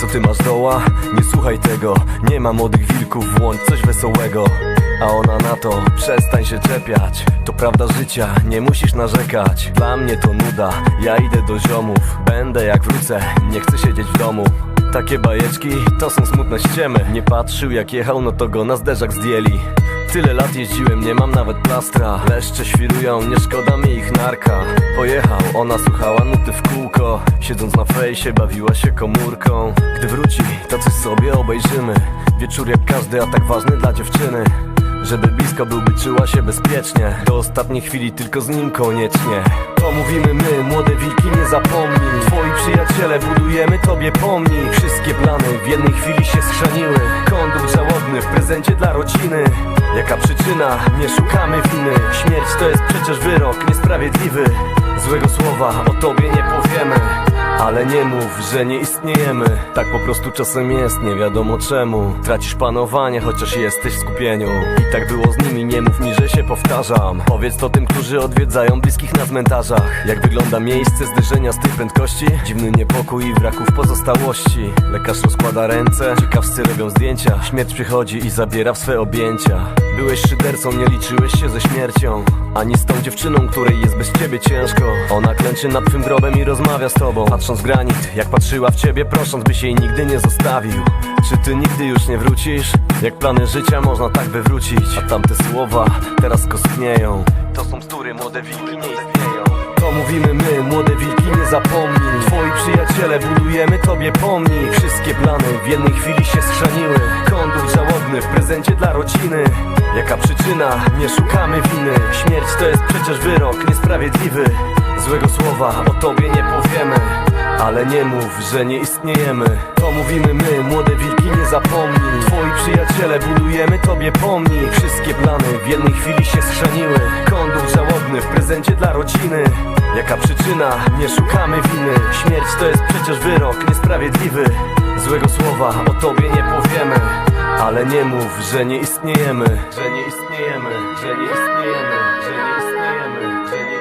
Co ty masz doła? Nie słuchaj tego. Nie ma młodych wilków, włącz coś wesołego. A ona na to, przestań się czepiać. To prawda życia, nie musisz narzekać. Dla mnie to nuda, ja idę do ziomów. Będę jak wrócę, nie chcę siedzieć w domu. Takie bajeczki to są smutne ściemy. Nie patrzył jak jechał, no to go na zderzak zdjęli Tyle lat jeździłem, nie mam nawet plastra. Leszcze świrują, nie szkoda mi ich narka. Pojechał, ona słuchała nuty w kółko. Siedząc na fejsie, bawiła się komórką. Gdy wróci, to coś sobie obejrzymy. Wieczór jak każdy, a tak ważny dla dziewczyny. Żeby blisko był, by czuła się bezpiecznie. Do ostatniej chwili tylko z nim koniecznie. To mówimy my, młode wilki nie zapomnij. Twoi przyjaciele budujemy tobie pomnik. Wszystkie plany w jednej chwili się schrzaniły. Konduk w prezencie dla rodziny. Jaka przyczyna? Nie szukamy winy. Śmierć to jest przecież wyrok niesprawiedliwy. Złego słowa o tobie nie powiemy ale nie mów, że nie istniejemy. Tak po prostu czasem jest, nie wiadomo czemu. Tracisz panowanie, chociaż jesteś w skupieniu. I tak było z nimi, nie mów mi, że się powtarzam. Powiedz to tym, którzy odwiedzają bliskich na cmentarzach. Jak wygląda miejsce zderzenia z tej prędkości? Dziwny niepokój i wraków pozostałości. Lekarz rozkłada ręce, ciekawscy robią zdjęcia. Śmierć przychodzi i zabiera w swe objęcia Byłeś szydercą, nie liczyłeś się ze śmiercią. Ani z tą dziewczyną, której jest bez ciebie ciężko. Ona klęczy nad twym grobem i rozmawia z tobą. Patrząc granit, jak patrzyła w ciebie prosząc, byś jej nigdy nie zostawił. Czy ty nigdy już nie wrócisz? Jak plany życia można tak wywrócić? A tamte słowa teraz kostnieją. To są bzdury, młode wilki nie istnieją. To mówimy my, młode wilki nie zapomnij. Twoi przyjaciele budujemy tobie pomnik. Wszystkie plany w jednej chwili się schrzaniły Konduk żałobny w prezencie dla rodziny Jaka przyczyna? Nie szukamy winy. Śmierć to jest przecież wyrok niesprawiedliwy. Złego słowa o tobie nie powiemy ale nie mów, że nie istniejemy. To mówimy my, młode wilki nie zapomnij. Twoi przyjaciele budujemy tobie pomnik. Wszystkie plany w jednej chwili się schrzaniły Konduk żałobny w prezencie dla rodziny. Jaka przyczyna? Nie szukamy winy. Śmierć to jest przecież wyrok niesprawiedliwy. Złego słowa o tobie nie powiemy Ale nie mów, że nie istniejemy. Że nie istniejemy, że nie istniejemy, że nie istniejemy